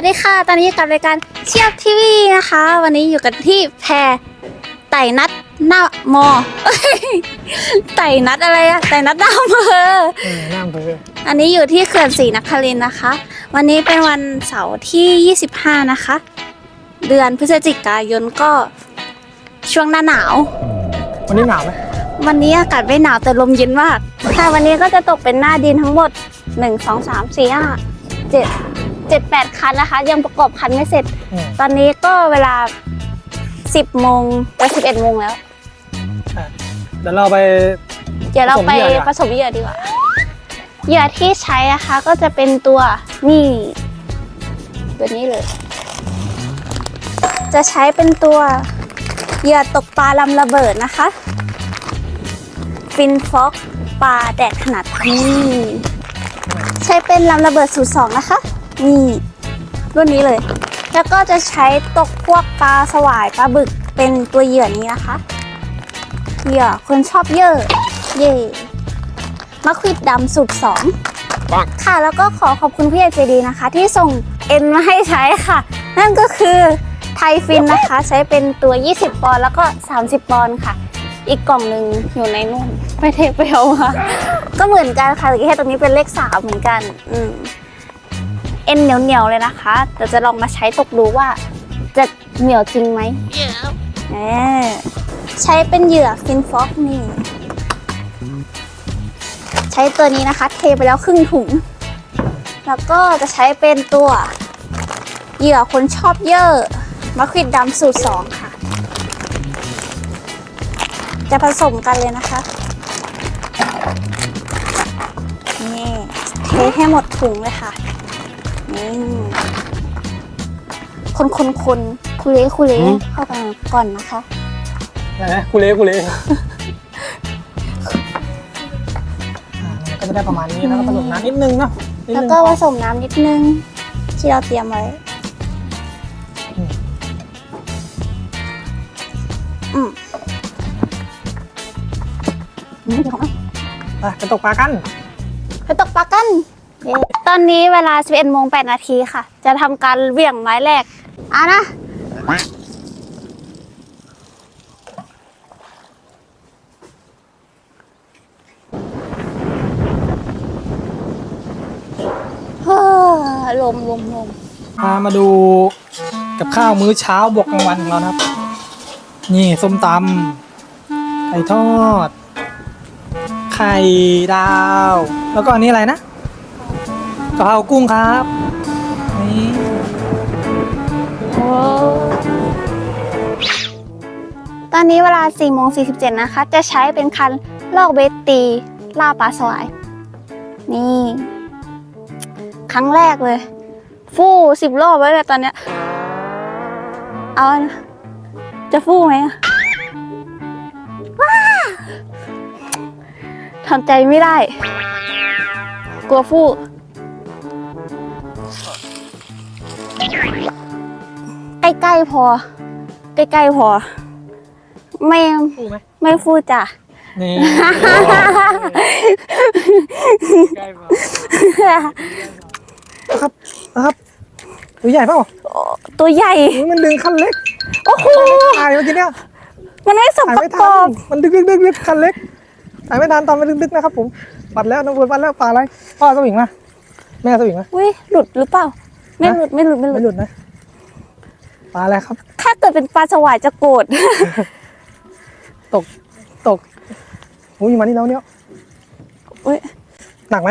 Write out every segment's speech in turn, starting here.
สวัสดีค่ะ ตอนนี้อยู่กับรายการเชียบทีวีนะคะ วันนี้อยู่กันที่แพรไต่นัดหน้ามอเอ้ยไต่นัดอะไรอะไต่นัดหน้าอำเภอเออน้ำเบอร์อันนี้อยู่ที่เขื่อนศรีนครินทร์นะคะ วันนี้เป็นวันเสาร์ที่ 25 นะคะ เดือนพฤศจิกายนก็ช่วงหน้าหนาว วันนี้หนาวไหมวันนี้อากาศไม่หนาวแต่ลมเย็นมากค่ะวันนี้ก็จะตกเป็นหน้าดินทั้งหมด 1 2 3 4 5 7 7 8 คันนะคะ ยังประกอบคันไม่เสร็จ อืม ตอนนี้ก็เวลา 10โมงจะ11โมงแล้วอะเดี๋ยวเราไป เดี๋ยวเราไปผสมเหยื่อดีกว่าผสมเหยื่อดีกว่า เหยื่อที่ใช้นะคะก็จะเป็นตัวนี่ ตัวนี้เลย จะใช้เป็นตัวเหยื่อตกปลาลำระเบิดนะคะ ฟินฟ็อกปลาแดดขนาดนี้ ใช้เป็นลำระเบิดสูตรสองนะคะ นี่รุ่นนี้เลย แล้วก็จะใช้ตกพวกปลาสวายปลาบึกเป็นตัวเหยื่อนี้นะคะเหยื่อคนชอบเยอะเย่มะควิดดำสูตรสองค่ะแล้วก็ขอขอบคุณพี่เอใจดีนะคะ ที่ส่งเอ็นมาให้ใช้ค่ะ นั่นก็คือไทยฟินนะคะ ใช้เป็นตัว 20 ปอนด์แล้วก็ 30 ปอนด์ค่ะ อีกกล่องหนึ่งอยู่ในนู่นไม่เทไปเอามาก็เหมือนกันค่ะแต่แค่ตรงนี้เป็นเลขสามเหมือนกัน อืม เหนียวๆเลยนะคะเดี๋ยวจะลองมาใช้ตกดูว่า จะเหนียวจริงไหมเออใช้เป็นเหยื่อฟินฟ็อกนี่ใช้ตัวนี้นะคะ เทไปแล้วครึ่งถุง แล้วก็จะใช้เป็นตัวเหยื่อคนชอบเยอะมะขวิดดำสูตรสองค่ะ จะผสมกันเลยนะคะ นี่เทให้หมดถุงเลยค่ะ คนคนคนคุเรคุเรเข้าไปก่อนนะคะอะไรนะคุเล่คุเล่อ่าก็จะได้ประมาณนี้แล้วก็ผสมน้ำนิดนึงเนาะนิดแล้วนึงก็ผสมน้ำนิดนึง ที่เราเตรียมไว้อืมอืมเดี๋ยวก่อนไปไปตกปลากัน ไปตกปลากันเย้ ตอนนี้เวลา 11โมง8นาทีค่ะ จะทำการเหวี่ยงไม้แรกอะนะ เฮ้อลมลมลมพามาดูกับข้าวมื้อเช้าบวกกลางวันของเรานะครับ นี่ส้มตำไก่ทอด ไข่ดาว แล้วก็อันนี้อะไรนะ กะเพรากุ้งครับ นี่โอ้ตอนนี้เวลา4โมง47 นะคะ จะใช้เป็นคันลอกเบสตีล่าปลาสวาย นี่ ครั้งแรกเลย ฟู่สิบรอบไว้เลยตอนเนี้ย เอานะจะฟู่ไหมอะว้าทำใจไม่ได้ กลัวฟู่ ใกล้ๆพอ ใกล้ๆพอ ไม่ฟูไหมไม่ฟู่จ้ะนี่ใกล้มาครับนะครับ ตัวใหญ่เปล่าตัวใหญ่อุ๊ยมันดึงคันเล็ก โอ้โหถ่ายเมื่อกี้เนี่ยมันไม่สมถ่ายปไม่ระกทัอนบมันดึกดึกดึกดึกคันเล็กถ่ายไม่ทันตอนมันดึกดึกนะครับผมปัดแล้วน้ำฝนปัดแล้วปลาอะไรพ่อสวิงมาแม่สวิงมาอุ้ยหลุดหรือเปล่า ไม่หลุดไม่หลุดไม่หลุไม่ดหลุดนะปลาอะไรครับ ถ้าเกิดเป็นปลาสวายจะโกรธ ตกตกอุ้ยมานี่แล้วเนี่ยอุ้ยหนักไหม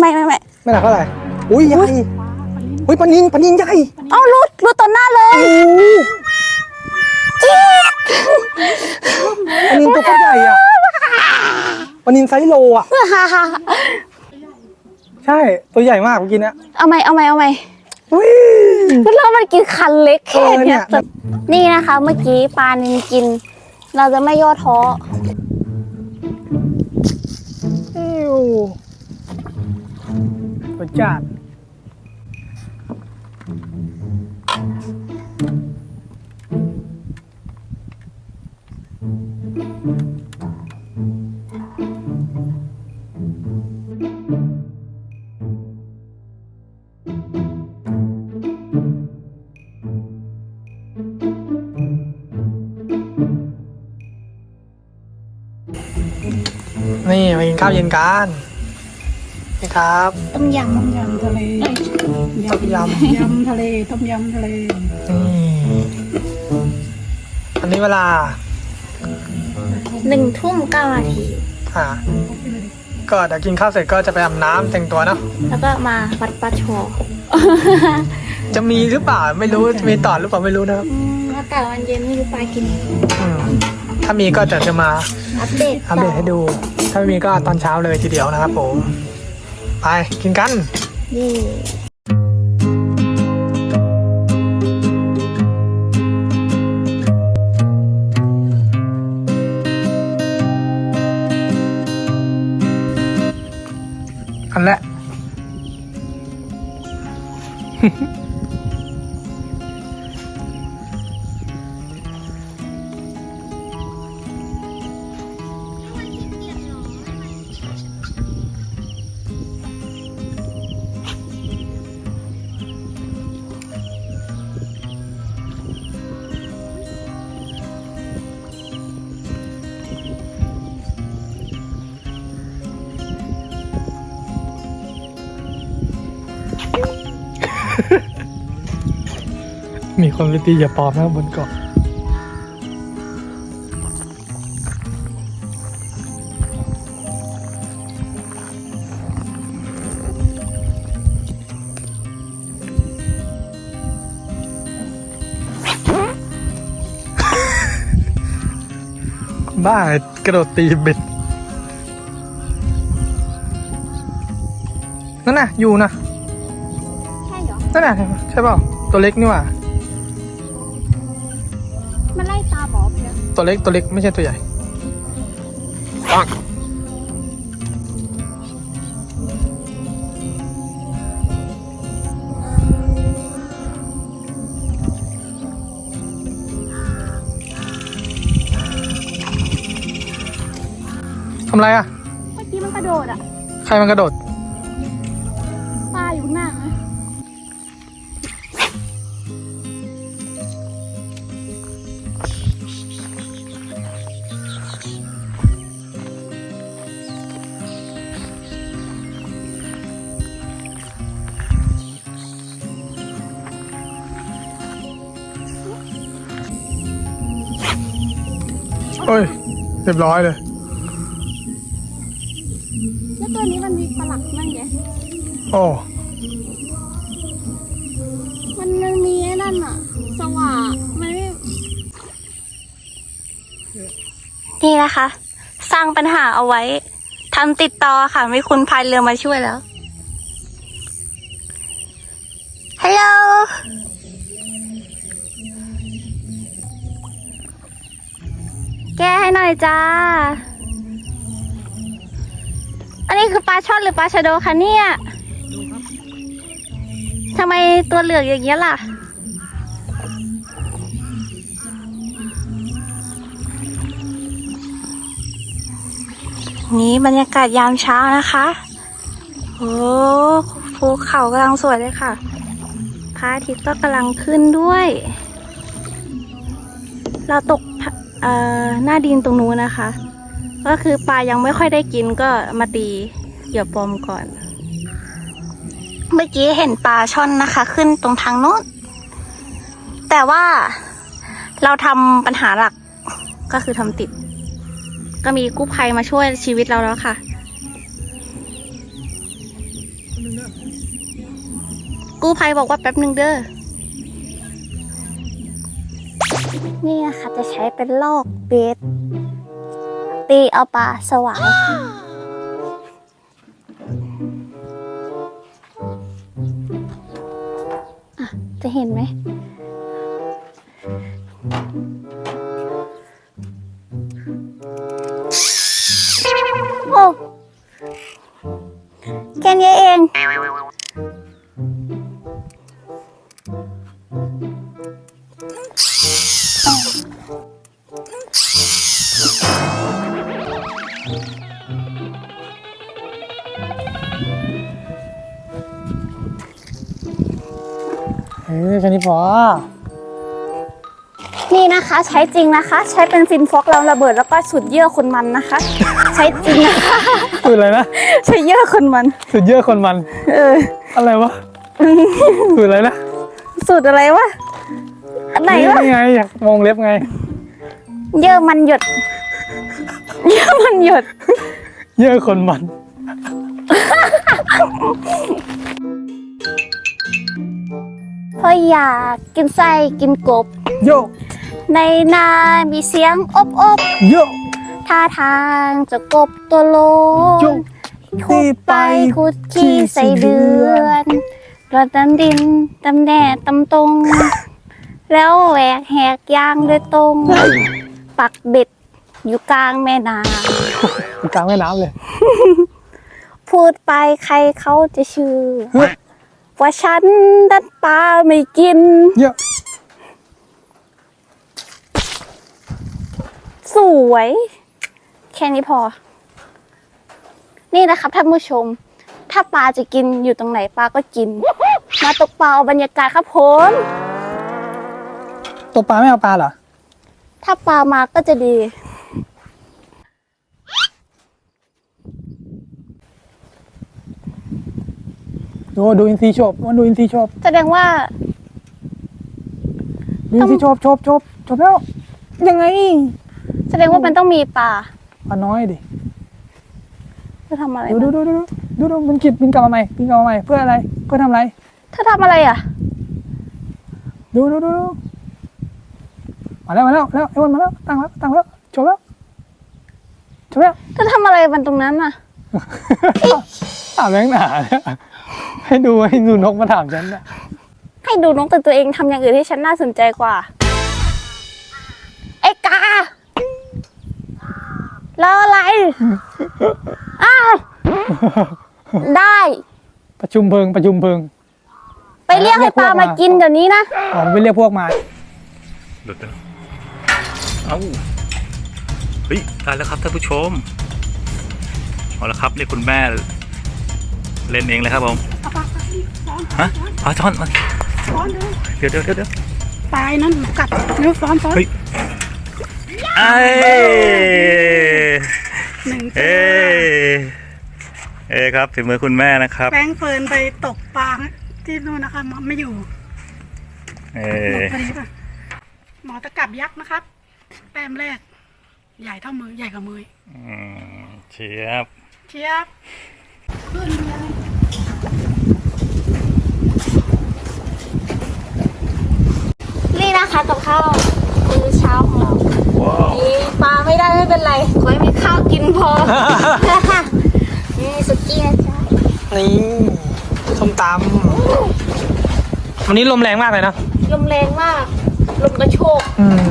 ไม่ไม่ไม่ไม่หนักเท่าไหร่อุ้ยใหญ่อุ้ยปลานินปลานินใหญ่เอาหลุดหลุดต่อหน้าเลยโอ้ปลานินตัวก็ใหญ่อะปลานินไซส์โลอะใช่ตัวใหญ่มากเมื่อกี้เนี้ยเอาไหมเอาไหมเอาไหม อุ้ยแล้วมันกินคันเล็กแค่เออเนี่เนี้ยยนี่นะคะเมื่อกี้ปลานินกิน เราจะไม่ย่อท้ออิ้วรสจัด ข้าวเย็นกันนี่ครับต้มยต้มยำทะเลต้มยำยำทะเลต้มยำทะเลนี่อันนี้เวลาำหนึ่งทุ่มเก้านาทีอ่าก็เดี๋ยวกินข้าวเสร็จก็จะไปอาบน้ำแต่งตัวเนาะแล้วก็มาวัดปลาโชจะมีหรือเปล่าไม่รู้จะมีต่อหรือเปล่าไม่รู้นะครับอืมอากาศมันเย็นไม่รู้ปลากิน อืมถ้ามีก็จะจะมาอัปเดตอัปเดตให้ดู ถ้าไม่มีก็ตอนเช้าเลยทีเดียวนะครับผม ไปกินกันนี่อันแร คนไปตีอย่าปลอมนะครับบนเกาะบ้ากระโดดตีเบ็ด นั่นน่ะ อยู่นะ ใช่เหรอ นั่นน่ะ ใช่เปล่าตัวเล็กนี่หว่า ตัวเล็กตัวเล็กไม่ใช่ตัวใหญ่ทำไรอะ เมื่อกี้มันกระโดดอะ ใครมันกระโดด ปลาอยู่ข้างหน้านะ เอ้ยเรียบร้อยเลย แล้วตัวนี้มันมีปลักนั่นไงโอ้ มันมันมีไอ้นั่นอะสว่างมันไม่นี่นะคะ สร้างปัญหาเอาไว้ทำติดต่อค่ะ มีคุณพายเรือมาช่วยแล้ว ฮัลโหล แก้ให้หน่อยจ้า อันนี้คือปลาช่อนหรือปลาชะโดคะเนี่ยทำไมตัวเหลืองอย่างเงี้ยล่ะ นี่บรรยากาศยามเช้านะคะ โอ้ภูเขากำลังสวยเลยค่ะพระอาทิตย์ก็กำลังขึ้นด้วย เราตก หน้าดินตรงนู้นนะคะ ก็คือปลายังไม่ค่อยได้กินก็มาตีเหยื่อปอมก่อน เมื่อกี้เห็นปลาช่อนนะคะ ขึ้นตรงทางโน้น แต่ว่าเราทำปัญหาหลักก็คือทำติด ก็มีกู้ภัยมาช่วยชีวิตเราแล้วค่ะกู้ภัยบอกว่าแป๊บหนึ่งเด้อ นี่นะคะจะใช้เป็นลอกเบสตีเอาปลาสวายอะจะเห็นไหม โอ้แค่นี้เอง เฮ้ยแค่นี้พอนี่นะคะใช้จริงนะคะ ใช้เป็นฟินฟอกเราระเบิดแล้วก็สุดเยื่อคนมันนะคะ ใช้จริงนะคะสุดอะไรนะใช้เยื่อคนมัน สุดเยอะคนมัน เออ อะไรวะสุดอะไรนะสูตรอะไรวะอันไหนวะนี่ไงอยากมองเล็บไง เยื่อมันหยด เยื่อมันหยด เยอะคนมัน เพราะอยากกินไส้กินกบ โยกในนามีเสียงอบอบโยกท่าทางจะกบตัวโลโยนกขุดไปขุดขี้ใส่เดือนกระดันดินตำแหน่ตำตรง แล้วแหวกแหกยางด้วยตรง ปักเบ็ดอยู่กลางแม่น้อยู่กลางแม่น้ำเลยำพูดไปใครเขาจะเชื่อเฮ้ย ว่าฉันดันปลาไม่กิน เยอะสวย แค่นี้พอ นี่นะครับท่านผู้ชม ถ้าปลาจะกินอยู่ตรงไหนปลาก็กิน มาตกปลาเอาบรรยากาศครับผมตัวปลาไม่เอาปลาเหรอ ถ้าปลามาก็จะดี ดูดูอินทรีโชบมันดูอินทรีโชบแสดงว่า ดูอินทรีโชบโชบโชบโชบแล้วยังไงแสดงว่ามันต้องมีปลาปลาน้อยดิจะทำอะไรดูมันดูดูดูดูดูมันกิดบินกลับมาใหม่บินกลับมาใหม่เพื่ออะไรเพื่อทำอะไรเธอทำอะไรอะ ดูดูดูดูมาแล้วมาแล้วแล้วไอ้วันมาแล้วตั้งแล้วตั้งแล้วจบแล้วจบแล้วเธอทำอะไรมันตรงนั้นอะ ถามแรงหนาเนี่ย ให้ดูให้ดูนกมาถามฉันนะให้ดูนกแต่ตัวเองทำอย่างอื่นที่ฉันน่าสนใจกว่า ไอ้กาแล้วอะไร อ้าว ได้ ประชุมเพลิงประชุมเพลิง ไปเรียกให้ปลามากินเดี๋ยวนี้นะ อ๋อไปเรียกพวกมาหลุดไปแล้วเอ้าเฮ้ยตายแล้วครับท่านผู้ชมเอาละครับเรียกคุณแม่ เล่นเองเลยครับผมฮะเอาช้อนมาฟ้อนเดี๋ยวเดี๋ยวเดี๋ยวเดี๋ยวปลายนั้นกัดเนื้อฟ้อนฟ้อนเฮ้ยไอหนึ่งเอ้เอ้ครับฝีมือคุณแม่นะครับ แป้งเฟิร์นไปตกปลาที่นู่นนะคะหมอไม่อยู่เอ้หมดพอดีป่ะหมอตะกับยักษ์นะครับ แต้มแรก ใหญ่เท่ามือใหญ่กว่ามืออืมเชียบเชียบ นี่นะคะกับข้าวมื้อเช้าของเรามีปลาไม่ได้ไม่เป็นไรขอให้มีข้าวกินพอ นี่สุกี้นะจ๊ะนี่ส้มตำวันนี้ลมแรงมากเลยนะ ลมแรงมาก ลมกระโชกอืม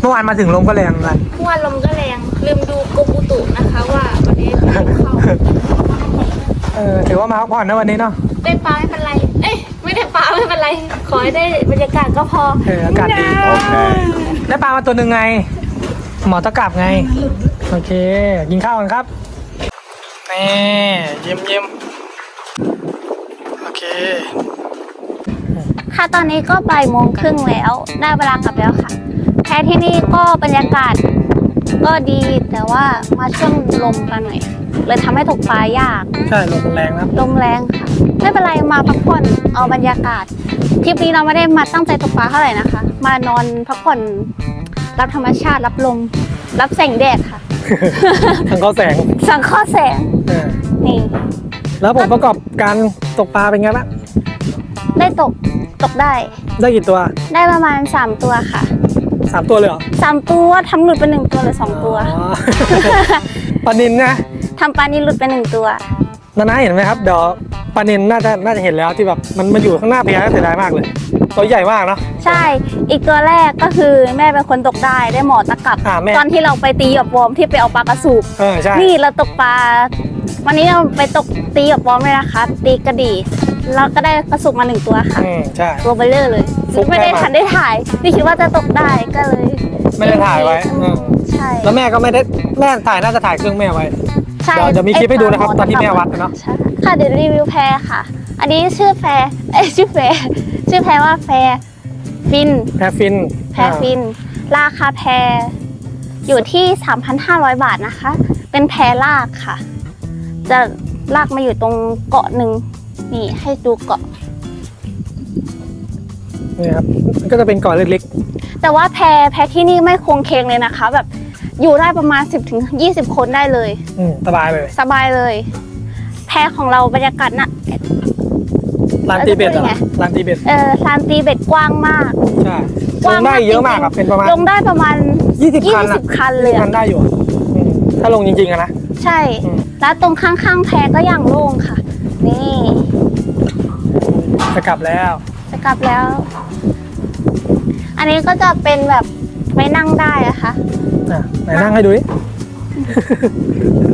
เมื่อวานมาถึงลมก็แรงเหมือนกัน เมื่อวานลมก็แรง ลืมดูกรมอุตุนะคะว่าวันนี้จะมีเข้า เออ ถือว่ามาพักผ่อนนะวันนี้เนาะได้ปลาไม่เป็นไร เอ้ยไม่ได้ปลาไม่เป็นไร ขอให้ได้บรรยากาศก็พอ เอออากาศดีโอเคได้ปลามาตัวหนึ่งไง หมอตะกรับไง โอเค กินข้าวกันครับนี่เยี่ยมเยี่ยมโอเค ค่ะตอนนี้ก็บ่ายโมงครึ่งแล้ว ได้เวลากลับแล้วค่ะ แพ้ที่นี่ก็บรรยากาศก็ดีแต่ว่ามาช่วงลมมาหน่อย เลยทำให้ตกปลายาก ใช่ลมแรงนะลมแรงค่ะไม่เป็นไรมาพักผ่อนเอาบรรยากาศทริปนี้เราไม่ได้มาตั้งใจตกปลาเท่าไหร่นะคะ มานอนพักผ่อนรับธรรมชาติรับลม รับแสงแดดค่ะทางเขาแสงสังเคราะห์แสงเออนี่ แล้วผมประกอบการตกปลาเป็นไงบ้างได้ตกตกได้ ได้กี่ตัว ได้ประมาณ 3 ตัวค่ะสามตัวเลยเหรอ3ตัวทำหลุดไปหนึ่งตัวหรือสองตัวอ๋อปลานินนะ ทำปลานี้หลุดไปหนึ่งตัว นานาเห็นไหมครับเดี๋ยวปลานินน่าจะน่าจะเห็นแล้วที่แบบมันมาอยู่ข้างหน้าเพียเสียดายมากเลย ตัวใหญ่มากเนาะ ใช่ อีกตัวแรกก็คือแม่เป็นคนตกได้ได้หมอตะกับ อ่าแม่ ตอนที่เราไปตีหยอบวอมที่ไปเอาปลากระสูบเออใช่นี่เราตกปลา วันนี้เราไปตกตีหยอบวอมเลยนะคะ ตีกระดี่แล้วก็ได้กระสูบมาหนึ่งตัวค่ะ อืมใช่ ตัวเบลเลอร์เลย ฟุกไม่ได้แน่นอนทันได้ถ่ายนี่คิดว่าจะตกได้ก็เลยไม่ได้ถ่ายไว้อือืมมใช่ แล้วแม่ก็ไม่ได้แม่ถ่ายน่าจะถ่ายเครื่องแม่ไว้ใช่เดี๋ยวเดี๋ยวมีคลิปให้ดูนะครับไตอนที่แม่วัดนะเนอะ ใช่ค่ะเดี๋ยวรีวิวแพรค่ะ อันนี้ชื่อแพรเอ้ยชื่อแพรชื่อแพรว่าแพรฟิน แพรฟินแพรฟิน ราคาแพรอยู่ที่ 3,500 บาทนะคะ เป็นแพรลากค่ะ จะลากมาอยู่ตรงเกาะหนึ่งนี่ให้ดูเกาะ นี่ครับมันก็จะเป็นเกาะเล็กแต่ว่าแพรแพรที่นี่ไม่คงเคงเลยนะคะ แบบ อยู่ได้ประมาณ 10ถึง20 คนได้เลยๆอืมสบายเลยสบายเลย แพรของเราบรรยากาศน่ะลานตีเบ็ดเหรอแล้วจะพูดยังไง ลานตีเบ็ดเออลานตีเบ็ดกว้างมาก ใช่กลว้างงได้เยอะมากจริงๆครับเป็นประมาณ ลงได้ประมาณ 20 คันอะ20 คันเลยคัอะนได้อยู่อะอืมถ้าลงจริงๆอะนะ ใช่ อืม แล้วตรงข้างๆแพก็อย่างโล่งค่ะ นี่จะกลับแล้ว จะกลับแล้ว อันนี้ก็จะเป็นแบบไม่นั่งได้อะค่ะ อะไหนนั่งให้ดูดิ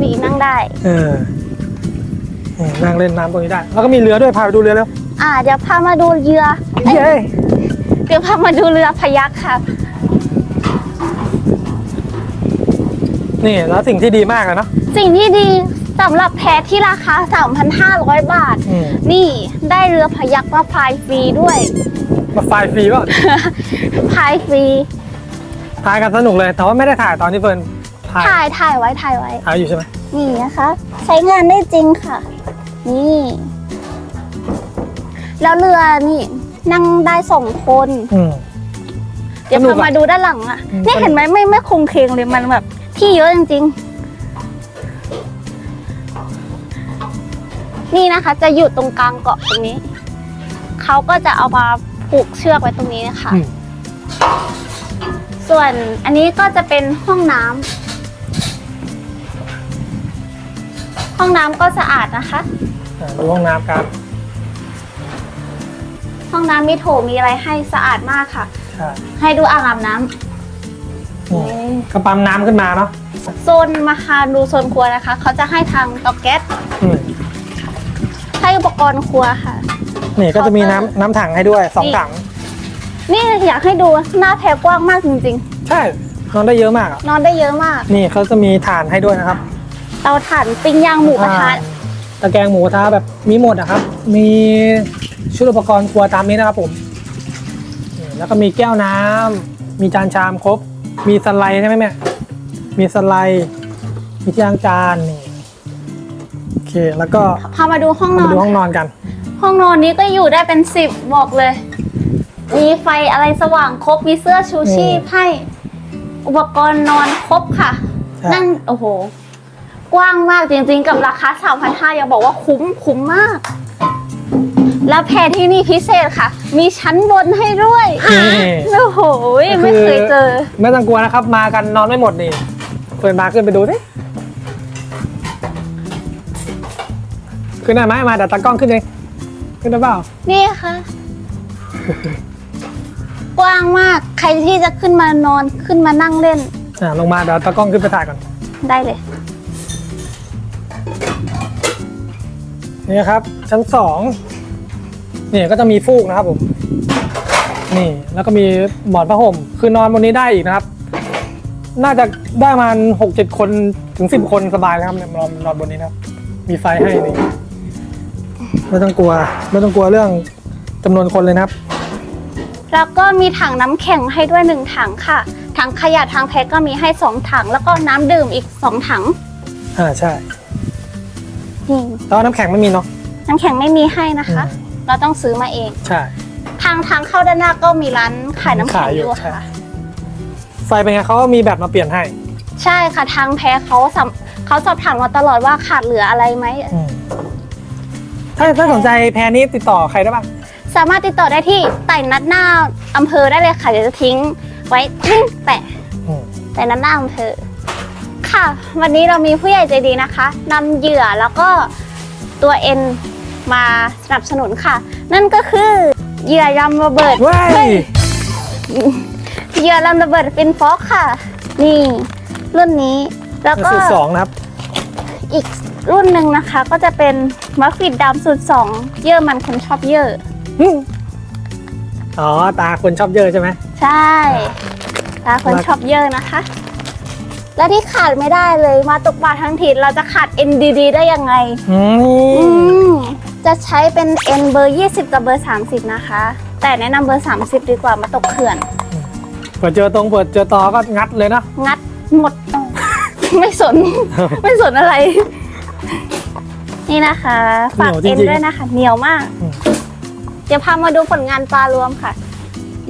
มีนั่งได้ เออเออนั่งเล่นน้ำตรงนี้ได้ แล้วก็มีเรือด้วยพาไปดูเรือแล้วอ่าเดี๋ยวพามาดูเรือเอ้ยเย้เดี๋ยวพามาดูเรือพยักค่ะ นี่แล้วสิ่งที่ดีมากเลยเนาะสิ่งที่ดีสำหรับแพที่ราคา 3,500 บาท อืมนี่ได้เรือพยักมาพายฟรีด้วย มาไฟล์ฟรีป่ะพายฟรี ถ่ายกันสนุกเลย แต่ว่าไม่ได้ถ่ายตอนที่เฟิร์นถ่ายถ่ายถ่ายไว้ถ่ายไว้ ถ่ายอยู่ใช่ไหมนี่นะคะ ใช้งานได้จริงค่ะ นี่ แล้วเรือนี่นั่งได้สองคน อืม เดี๋ยวสนุพากอะมาดูด้านหลังอะ อืมเนี่ยสนุกเห็นไหมไม่ไม่คงเคงเลยมันแบบ ที่เยอะจริงๆ นี่นะคะ จะอยู่ตรงกลางเกาะตรงนี้ เขาก็จะเอามาผูกเชือกไว้ตรงนี้นะคะ อืม ส่วนอันนี้ก็จะเป็นห้องน้ำห้องน้ำก็สะอาดนะคะ อะดูห้องน้ำครับห้องน้ำมีโถมีอะไรให้สะอาดมากค่ะ ใช่ให้ดูอ่างอาบน้ำนี่ก็ปั๊มน้ำขึ้นมาเนาะโซนมาคาดูโซนครัวนะคะ เขาจะให้ทางเตาแก๊สอืมให้อุปกรณ์ครัวค่ะ นี่ก็จะมีน้ำน้ำถังให้ด้วยสองนี่ถัง นี่อยากให้ดูหน้าแพรกว้างมากจริงใช่นอนได้เยอะมากอะๆ นอนได้เยอะมาก นี่เขาจะมีถ่านให้ด้วยนะครับเตาถ่านปิ้งย่างหมูกระทะ อ่าตะแกรงหมูกระทะแบบมีหมดนะครับ มีชุดอุปกรณ์ครัวตามนี้นะครับผมนี่แล้วก็มีแก้วน้ำมีจานชามครบ มีสไลด์ใช่ไหมแม่มีสไลด์มีที่ล้างจานนี่โอเคแล้วก็พามาดูห้องนมาอน ดูห้องนอนกัน ห้องนอนนี้ก็อยู่ได้เป็นสิบบอกเลย มีไฟอะไรสว่างครบ มีเสื้อชูชีพให้ อุปกรณ์นอนครบค่ะ ใช่ นั่นโอ้โห กว้างมากจริงๆ กับราคา 3,500อย่าบอกว่าคุ้มคุ้มมาก แล้วแพรที่นี่พิเศษค่ะ มีชั้นบนให้ด้วย นี่โอ้โห ไม่เคยเจอ ไม่ต้องกลัวนะครับ มากันนอนไม่หมดนี่เฟิร์นมาขึ้นไปดูสิขึ้นได้ไหมมาเดี๋ยวตากล้องขึ้นเองขึ้นได้เปล่า นี่ค่ะ กว้างมาก ใครที่จะขึ้นมานอนขึ้นมานั่งเล่น อ่าลงมาเดี๋ยวตากล้องขึ้นไปถ่ายก่อน ได้เลย นี่ครับ ชั้นสองนี่ก็จะมีฟูกนะครับผม นี่แล้วก็มีหมอนผ้าห่ม คือนอนบนนี้ได้อีกนะครับ น่าจะได้ประมาณหกเจ็ดคนถึงสิบคนสบายแล้วครับเนี่ยนอนนอนบนนี้นะครับ มีไฟให้นี่ไม่ต้องกลัว ไม่ต้องกลัวเรื่องจำนวนคนเลยนะครับ แล้วก็มีถังน้ำแข็งให้ด้วยหนึ่งถังค่ะ ถังขยะทางแพ็กก็มีให้สองถัง แล้วก็น้ำดื่มอีกสองถังอ่าใช่นี่แต่ว่าน้ำแข็งไม่มีเนาะน้ำแข็งไม่มีให้นะคะอืมเราต้องซื้อมาเอง ใช่ ทางทางเข้าด้านหน้าก็มีร้านขายน้ำแข็งขายออยู่ยู่ใช่ค่ะ ไฟเป็นไงเขาก็มีแบบมาเปลี่ยนให้ ใช่ค่ะทางแพ็กเขาสัมเขาสอบถามมาตลอดว่าขาดเหลืออะไรไหมอืมถ้าถ้าสนใจแพรนี้ติดต่อใครได้บ้าง สามารถติดต่อได้ที่ไต่นัดหน้าอำเภอได้เลยค่ะเดี๋ยวจะทิ้งไว้ลิงก์แปะอืมแต่นั้นหน้าอำเภอค่ะ วันนี้เรามีผู้ใหญ่ใจดีนะคะนำเหยื่อแล้วก็ตัวเอ็นมาสนับสนุนค่ะ นั่นก็คือเหยื่อยำระเบิด เว้ยเหยื่อลำระเบิดฟินฟอกค่ะ นี่รุ่นนี้แล้วก็สูตรสองนะครับ อีกรุ่นหนึ่งนะคะ ก็จะเป็นมัฟฟิดดำสูตรสองเยื่อมันคนชอบเยื่อ อ๋อ ตาคนชอบเยอะใช่ไหม ใช่ตาคนชอบเยื่อนะคะ และที่ขาดไม่ได้เลยมาตกปลาทั้งทีเราจะขาด NDD ได้ยังไงอือืมมจะใช้เป็น N เบอร์ 20 กับเบอร์ 30 นะคะ แต่แนะนำเบอร์ 30 ดีกว่ามาตกเขื่อนเปิดเจอตรงเปิดเจอต่อก็งัดเลยนะ งัดหมด ไม่สน ไม่สนอะไร นี่นะคะ ฝากเหนีเอ็ยวนจริงๆด้วยนะคะ เหนียวมากอืม เดี๋ยวพามาดูผลงานปลารวมค่ะ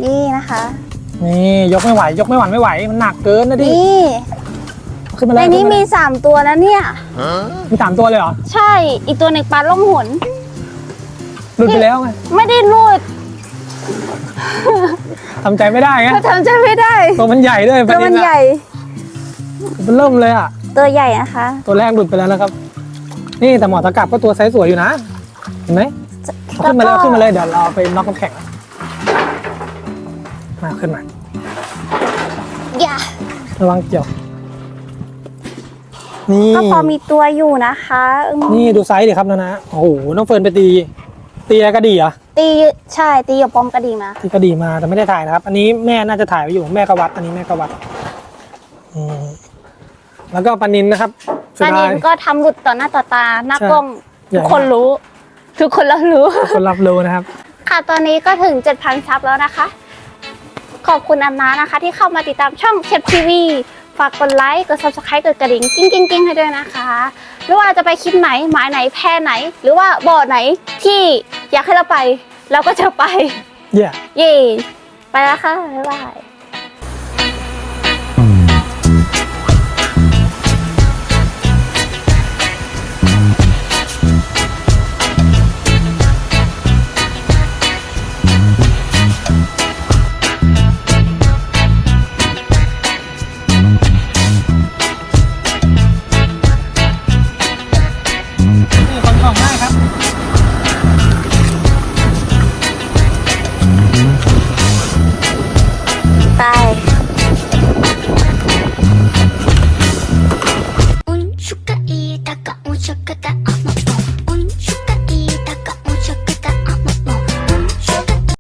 นี่นะคะ นี่ยกไม่ไหวยกไม่หวั่นไม่ไหว มันหนักเกินนะดินี่ขึ้นมาในแล้วนี้ขึ้ามีแล้วสามตัวนะเนี่ย มีสามตัวเลยเหรอใช่อีกตัวหนึ่งปลาล่มหน หลุดไปแล้วไงไม่ได้รูดทำใจไม่ได้ไงก็ทำใจไม่ได้ตัวมันใหญ่ด้วยตัวมันใหญ่ มันเริ่มเลยอะ ตัวใหญ่นะคะ ตัวแรกหลุดไปแล้วนะครับ นี่แต่หมอตะกรับก็ตัวไซส์สวยอยู่นะ เห็นไหมเอา ขึ้นมาเลยเอาขึ้นมาเลยเดี๋ยวเราเอาไปน็อกน้ำแข็งมาขึ้นมาอย่าระวังเกี่ยว นี่ก็พอมีตัวอยู่นะคะอืมนี่ดูไซส์ดิครับนะนะโอ้โหน้องเฟิร์นไปตี ตีอะไรกระดี่เหรอะตีใช่ตีกับปอมกระดิ่งนะตีกระดี่มาแต่ไม่ได้ถ่ายนะครับ อันนี้แม่น่าจะถ่ายไว้อยู่แม่กวัดอันนี้แม่กวัดอืมแล้วก็ปลานินนะครับตอนเสีนี้ยดายก็ทำหลุดต่อหน้าต่อตาหน้าใช่กล้องใหญ่ทุกคนรู้ ทุกคนแล้วรู้ คนรับรู้นะครับ ค่ะตอนนี้ก็ถึง 7,000 ซับแล้วนะคะ ขอบคุณอันนานะคะ ที่เข้ามาติดตามช่องเชฟทีวีฝากกดไลค์กด subscribe กดกระดิ่งกิ้งกิ้งกิ้งให้ด้วยนะคะไม่ว่าจะไปคลิปไหนหมายไหนแพรไหน หรือว่าบ่อไหนที่อยากให้เราไป เราก็จะไป เย่ เย่ไปแล้วค่ะบ๊ายบาย